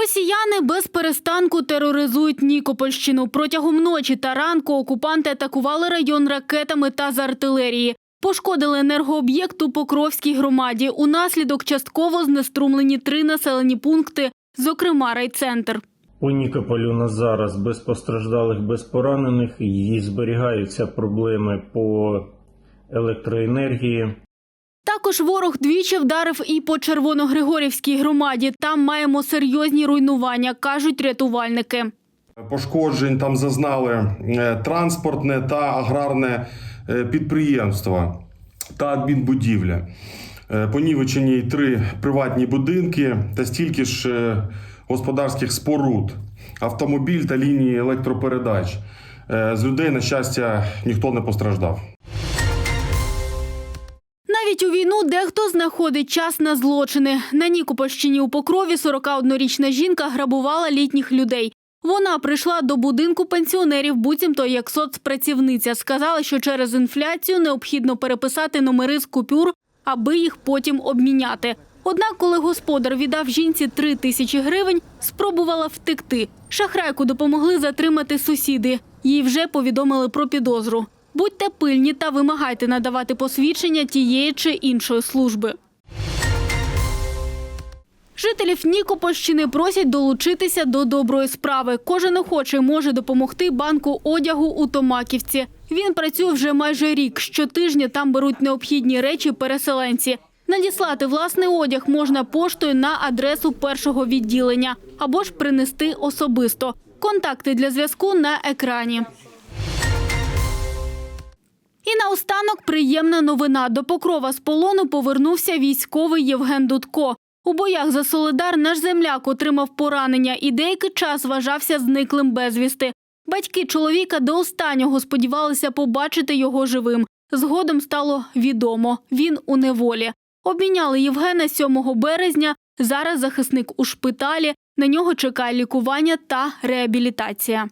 Росіяни без перестанку тероризують Нікопольщину. Протягом ночі та ранку окупанти атакували район ракетами та з артилерії. Пошкодили енергооб'єкт у Покровській громаді. Унаслідок частково знеструмлені три населені пункти, зокрема райцентр. По Нікополю на зараз без постраждалих, без поранених і зберігаються проблеми по електроенергії. Також ворог двічі вдарив і по Червоногригорівській громаді. Там маємо серйозні руйнування, кажуть рятувальники. Пошкоджень там зазнали е, транспортне та аграрне е, підприємства та адмінбудівля. Е, Понівечені три приватні будинки та стільки ж господарських споруд, автомобіль та лінії електропередач. З людей, на щастя, ніхто не постраждав. Навіть у війну дехто знаходить час на злочини. На Нікопольщині у Покрові 41-річна жінка грабувала літніх людей. Вона прийшла до будинку пенсіонерів, буцімто як соцпрацівниця. Сказала, що через інфляцію необхідно переписати номери з купюр, аби їх потім обміняти. Однак, коли господар віддав жінці три тисячі гривень, спробувала втекти. Шахрайку допомогли затримати сусіди. Їй вже повідомили про підозру. Будьте пильні та вимагайте надавати посвідчення тієї чи іншої служби. Жителів Нікопольщини просять долучитися до доброї справи. Кожен охочий може допомогти банку одягу у Томаківці. Він працює вже майже рік. Щотижня там беруть необхідні речі переселенці. Надіслати власний одяг можна поштою на адресу першого відділення або ж принести особисто. Контакти для зв'язку на екрані. Приємна новина. До Покрова з полону повернувся військовий Євген Дудко. У боях за Солидар наш земляк отримав поранення і деякий час вважався зниклим безвісти. Батьки чоловіка до останнього сподівалися побачити його живим. Згодом стало відомо – він у неволі. Обміняли Євгена 7 березня. Зараз захисник у шпиталі. На нього чекає лікування та реабілітація.